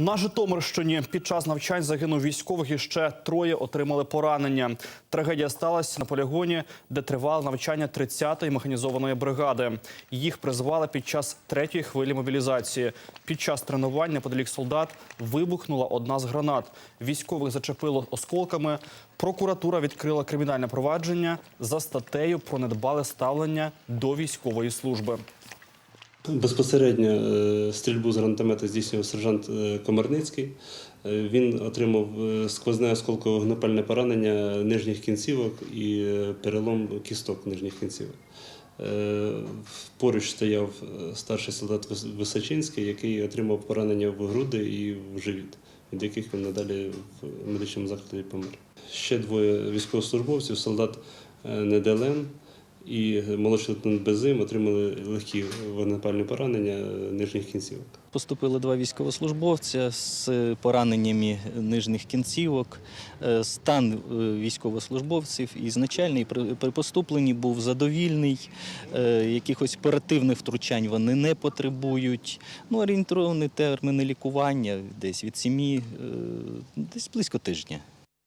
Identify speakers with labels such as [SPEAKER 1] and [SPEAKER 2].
[SPEAKER 1] На Житомирщині під час навчань загинув військових і ще троє отримали поранення. Трагедія сталася на полігоні, де тривало навчання 30-ї механізованої бригади. Їх призвали під час третьої хвилі мобілізації. Під час тренувань неподалік солдат вибухнула одна з гранат. Військових зачепило осколками. Прокуратура відкрила кримінальне провадження за статтею про недбале ставлення до військової служби.
[SPEAKER 2] Безпосередньо е, стрільбу з гранатомета здійснював сержант е, Комарницький. Е, Він отримав сквозне осколково-гнопальне поранення нижніх кінцівок і перелом кісток нижніх кінцівок. Поруч стояв старший солдат Височинський, який отримав поранення в груди і в живіт, від яких він надалі в медичному закладі помер. Ще двоє військовослужбовців, солдат Неделен і лейтенант Безим отримали легкі вогнепальні поранення е, нижніх кінцівок.
[SPEAKER 3] Поступили два військовослужбовця з пораненнями нижніх кінцівок. Е, Стан е, військовослужбовців ізначальний при при поступленні був задовільний. Якихось оперативних втручань вони не потребують. Ну, орієнтовні терміни лікування десь від 7, десь близько тижня.